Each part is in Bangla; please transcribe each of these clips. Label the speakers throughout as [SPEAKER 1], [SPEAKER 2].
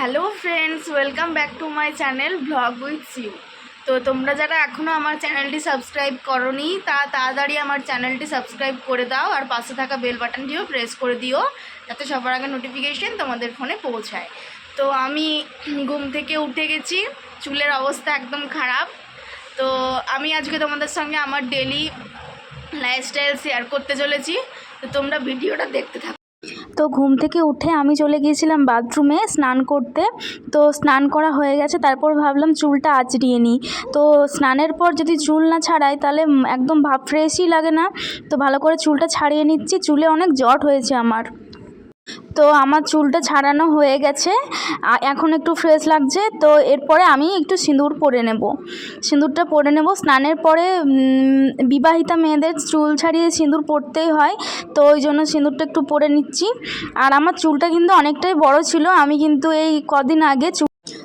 [SPEAKER 1] Hello friends, welcome back to my channel blog with you তো তোমরা যারা এখনও আমার চ্যানেলটি সাবস্ক্রাইব করনি, তা তাড়াতাড়ি আমার চ্যানেলটি সাবস্ক্রাইব করে দাও আর পাশে থাকা বেল বাটনটিও প্রেস করে দিও, যাতে সবার আগে নোটিফিকেশন তোমাদের ফোনে পৌঁছায়। তো আমি ঘুম থেকে উঠে গেছি, চুলের অবস্থা একদম খারাপ। তো আমি আজকে তোমাদের সঙ্গে আমার ডেলি লাইফস্টাইল শেয়ার করতে চলেছি। তো তোমরা ভিডিওটা দেখতে থাকো।
[SPEAKER 2] তো ঘুম থেকে উঠে আমি চলে গিয়েছিলাম বাথরুমে স্নান করতে। তো স্নান করা হয়ে গেছে, তারপর ভাবলাম চুলটা আঁচড়িয়ে নিই। তো স্নানের পর যদি চুল না ছাড়াই তাহলে একদম ভাব ফ্রেশই লাগে না। তো ভালো করে চুলটা ছাড়িয়ে নিচ্ছি, চুলে অনেক জট হয়েছে আমার। তো আমার চুলটা ছাড়ানো হয়ে গেছে। এখন একটু ফ্রেশ লাগছে। তো এরপরে আমি একটু সিঁদুর পরে নেব। সিঁদুরটা পরে নেব। স্নানের পরে বিবাহিতা মেয়েদের চুল ছাড়িয়ে সিঁদুর পরতেই হয়। তো ওই জন্য সিঁদুরটা একটু পরে নিচ্ছি। আর আমার চুলটা কিন্তু অনেকটাই বড় ছিল। আমি কিন্তু এই কদিন আগে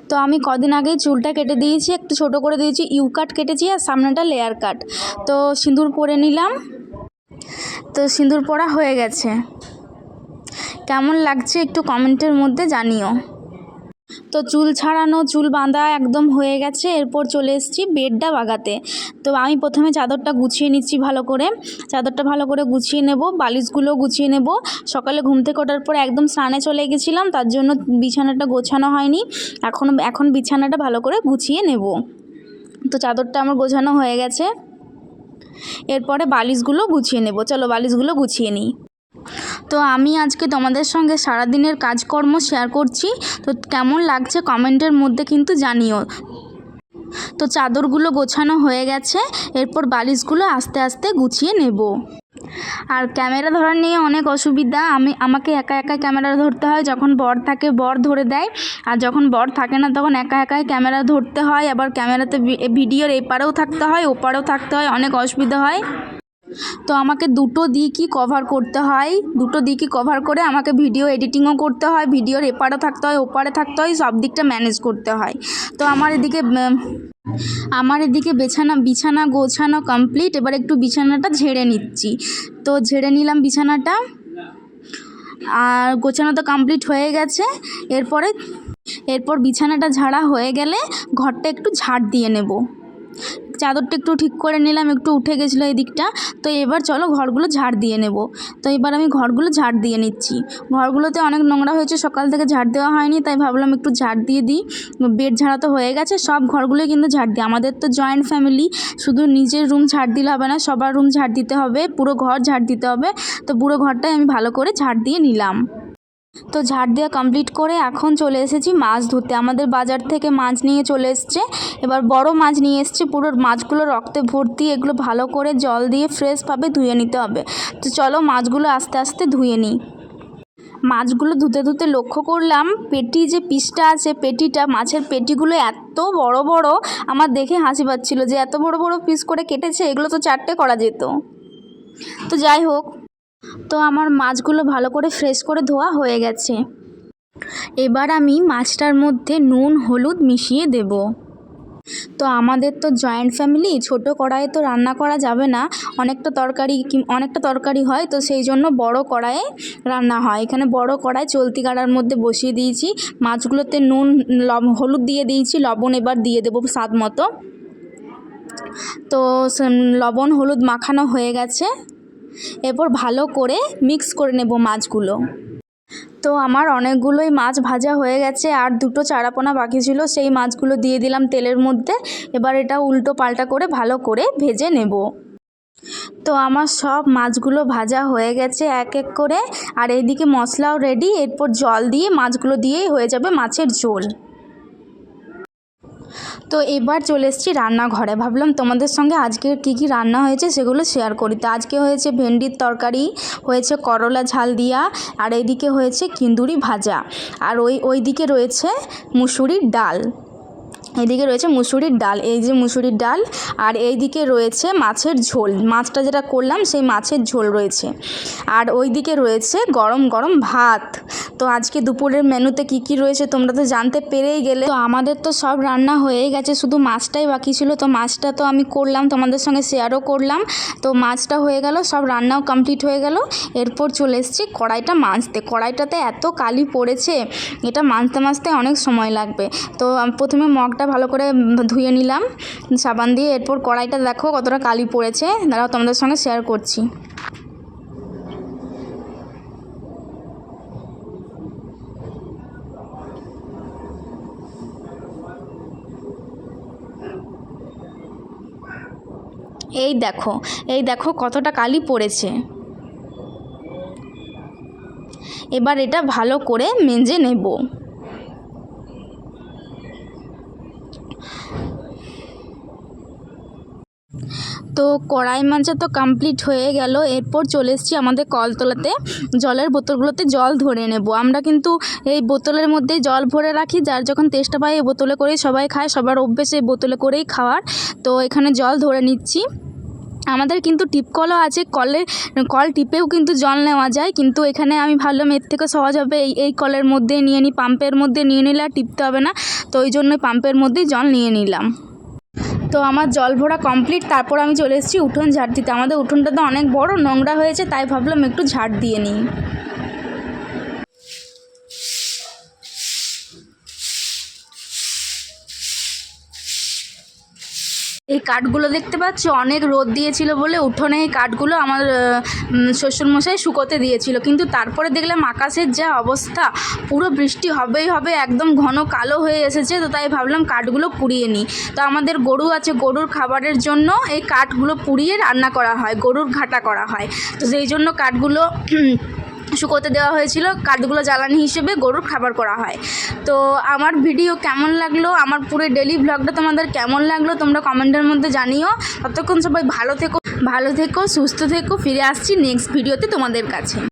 [SPEAKER 2] তো আমি কদিন আগেই চুলটা কেটে দিয়েছি। একটু ছোট করে দিয়েছি। ইউ কাট কেটেছি আর সামনেটা লেয়ার কাট তো সিঁদুর পরে নিলাম। তো সিঁদুর পরা হয়ে গেছে। কেমন লাগছে একটু কমেন্টের মধ্যে জানিও। তো চুল ছাড়ানো, চুল বাঁধা একদম হয়ে গেছে। এরপর চলে এসেছি বেডটা বাগাতে। তো আমি প্রথমে চাদরটা গুছিয়ে নিচ্ছি ভালো করে। চাদরটা ভালো করে গুছিয়ে নেব বালিশগুলো গুছিয়ে নেব। সকালে ঘুম থেকে ওঠার পর একদম স্নানে চলে গেছিলাম, তার জন্য বিছানাটা গোছানো হয়নি। এখন এখন বিছানাটা ভালো করে গুছিয়ে নেব। তো চাদরটা আমার গোছানো হয়ে গেছে। এরপরে বালিশগুলো গুছিয়ে নেব। চলো বালিশগুলো গুছিয়ে নিই। তো আমি আজকে তোমাদের সঙ্গে সারাদিনের কাজকর্ম শেয়ার করছি। তো কেমন লাগছে কমেন্টের মধ্যে কিন্তু জানিও। তো চাদরগুলো গোছানো হয়ে গেছে, এরপর বালিশগুলো আস্তে আস্তে গুছিয়ে নেব। আর ক্যামেরা ধরার নিয়ে অনেক অসুবিধা, আমি, আমাকে একা একা ক্যামেরা ধরতে হয়, যখন বর থাকে বর ধরে দেয়, আর যখন বর থাকে না তখন একা একাই ক্যামেরা ধরতে হয়, আবার ক্যামেরাতে ভিডিওর এপারেও থাকতে হয়, ওপারেও থাকতে হয়, অনেক অসুবিধা হয়। তো আমাকে দুটো দিকই কভার করতে হয়। দুটো দিকই কভার করে আমাকে ভিডিও এডিটিংও করতে হয় ভিডিওর এপারও থাকতে হয়, ওপারে থাকতে হয়, সব দিকটা ম্যানেজ করতে হয়। তো আমার এদিকে আমার এদিকে বিছানা বিছানা গোছানো কমপ্লিট এবার একটু বিছানাটা ঝেড়ে নিচ্ছি। তো ঝেড়ে নিলাম বিছানাটা। আর গোছানো তো কমপ্লিট হয়ে গেছে। এরপরে, এরপর বিছানাটা ঝাড়া হয়ে গেলে ঘরটা একটু ঝাড় দিয়ে নেব। চাদরটা একটু ঠিক করে নিলাম, একটু উঠে গেছিল এই দিকটা তো এবার চলো ঘরগুলো ঝাড় দিয়ে নেব। তো এবার আমি ঘরগুলো ঝাড় দিয়ে নিচ্ছি। ঘরগুলোতে অনেক নোংরা হয়েছে, সকাল থেকে ঝাড় দেওয়া হয়নি, তাই ভাবলাম একটু ঝাড় দিয়ে দিই। বেড ঝাড়া তো হয়ে গেছে, সব ঘরগুলোই কিন্তু ঝাড় দিই। আমাদের তো জয়েন্ট ফ্যামিলি, শুধু নিজের রুম ঝাড় দিলে হবে না, সবার রুম ঝাড় দিতে হবে, পুরো ঘর ঝাড় দিতে হবে। তো পুরো ঘরটাই আমি ভালো করে ঝাড় দিয়ে নিলাম। তো ঝাড় দেওয়া কমপ্লিট করে এখন চলে এসেছি মাছ ধরতে। আমাদের বাজার থেকে মাছ নিয়ে চলে এসছে। এবার বড় মাছ নিয়ে এসছে, পুরো মাছগুলো রক্তে ভর্তি, এগুলো ভালো করে জল দিয়ে ফ্রেশভাবে ধুয়ে নিতে হবে। তো চলো মাছগুলো আস্তে আস্তে ধুয়ে নিই। মাছগুলো ধুতে ধুতে লক্ষ্য করলাম, পেটি যে পিসটা আছে, পেটিটা, মাছের পেটিগুলো এত বড় বড়, আমার দেখে হাসি পাচ্ছিল যে এত বড় বড় পিস করে কেটেছে, এগুলো তো চারটে করা যেত। তো যাই হোক তো আমার মাছগুলো ভালো করে ফ্রেশ করে ধোয়া হয়ে গেছে। এবার আমি মাছটার মধ্যে নুন, হলুদ মিশিয়ে দেব। তো আমাদের তো জয়েন্ট ফ্যামিলি, ছোট কড়াইয়ে তো রান্না করা যাবে না। অনেকটা তরকারি অনেকটা তরকারি হয়, তো সেই জন্য বড় কড়াইয়ে রান্না হয়। এখানে বড় কড়াই চলতি কাড়ার মধ্যে বসিয়ে দিয়েছি। মাছগুলোতে নুন, লব, হলুদ দিয়ে দিয়েছি, লবণ এবার দিয়ে দেবো স্বাদ মতো। তো লবণ, হলুদ মাখানো হয়ে গেছে। এরপর ভালো করে মিক্স করে নেব মাছগুলো। তো আমার অনেকগুলোই মাছ ভাজা হয়ে গেছে, আর দুটো চারাপোনা বাকি ছিল, সেই মাছগুলো দিয়ে দিলাম তেলের মধ্যে। এবার এটা উল্টো পাল্টা করে ভালো করে ভেজে নেব। তো আমার সব মাছগুলো ভাজা হয়ে গেছে এক এক করে, আর এইদিকে মশলাও রেডি এরপর জল দিয়ে মাছগুলো দিয়েই হয়ে যাবে মাছের ঝোল। তো এবার চলে এসেছি রান্নাঘরে। ভাবলাম তোমাদের সঙ্গে আজকে কি কি রান্না হয়েছে সেগুলো শেয়ার করি। তো আজকে হয়েছে ভেন্ডির তরকারি, হয়েছে করলা ঝাল দিয়া, আর এইদিকে হয়েছে কিন্দুরি ভাজা। আর ওই, ওইদিকে রয়েছে মুসুরির ডাল। এদিকে রয়েছে মুসুরির ডাল, এই যে মুসুরির ডাল, আর এই দিকে রয়েছে মাছের ঝোল। মাছটা যেটা করলাম, সেই মাছের ঝোল রয়েছে। আর ওই দিকে রয়েছে গরম গরম ভাত। তো আজকে দুপুরের মেনুতে কি কি রয়েছে তোমরা তো জানতে পেরেই গেলে। তো আমাদের তো সব রান্না হয়েই গেছে, শুধু মাছটাই বাকি ছিল। তো মাছটা তো আমি করলাম, তোমাদের সঙ্গে শেয়ারও করলাম। তো মাছটা হয়ে গেল, সব রান্নাও কমপ্লিট হয়ে গেল। এরপর চলে এসেছি কড়াইটা মাজতে কড়াইটাতে এত কালি পড়েছে, এটা মাজতে মাজতে অনেক সময় লাগবে। তো প্রথমে মগটা ভালো করে ধুয়ে নিলাম। সাবান দিয়ে এরপর কড়াইটা দেখো কতটা কালি পড়েছে। দাঁড়াও, তোমাদের সঙ্গে শেয়ার করছি। এই দেখো এই দেখো কতটা কালি পড়েছে। এবার এটা ভালো করে মেজে নেব। তো কড়াই মাজা তো কমপ্লিট হয়ে গেল। এরপর চলে এসেছি আমাদের কলতলাতে। জলের বোতলগুলোতে জল ধরে নেব। আমরা কিন্তু এই বোতলের মধ্যেই জল ভরে রাখি। যার যখন তেষ্টা পাই এই বোতলে করেই সবাই খায়। সবার অভ্যেস এই বোতলে করেই খাওয়ার। তো এখানে জল ধরে নিচ্ছি। আমাদের কিন্তু টিপ কলও আছে। কলে, কল টিপেও কিন্তু জল নেওয়া যায়। কিন্তু এখানে আমি ভাবলাম এর থেকে সহজ হবে এই এই কলের মধ্যে নিয়ে নিই পাম্পের মধ্যে নিয়ে নিলে আর টিপতে হবে না। তো ওই জন্য পাম্পের মধ্যেই জল নিয়ে নিলাম। তো আমার জল ভরা কমপ্লিট তারপর আমি চলে এসেছি উঠোন ঝাড় দিতে। আমাদের উঠোনটা তো অনেক বড়, নোংরা হয়েছে, তাই ভাবলাম একটু ঝাড় দিয়ে নিই। এই কাঠগুলো দেখতে পাচ্ছ, অনেক রোদ দিয়েছিল বলে উঠোনে এই কাঠগুলো আমার শ্বশুরমশাই শুকোতে দিয়েছিল। কিন্তু তারপরে দেখলাম আকাশের যা অবস্থা, পুরো বৃষ্টি হবেই হবে, একদম ঘন কালো হয়ে এসেছে, তো তাই ভাবলাম কাঠগুলো পুড়িয়ে নিই। তো আমাদের গরু আছে, গরুর খাবারের জন্য এই কাঠগুলো পুড়িয়ে রান্না করা হয়, গরুর ঘাটা করা হয়। তো সেই জন্য কাঠগুলো শুকোতে দেওয়া হয়েছিল কাঠগুলো জ্বালানি হিসেবে গরুর খাবার করা হয়। তো আমার ভিডিও কেমন লাগল, আমার পুরো ডেলি ব্লগটা তোমাদের কেমন লাগল, তোমরা কমেন্টের মধ্যে জানিও। ততক্ষণ সবাই ভালো থেকো ভালো থেকো, সুস্থ থেকো, ফিরে আসছি নেক্সট ভিডিওতে তোমাদের কাছে।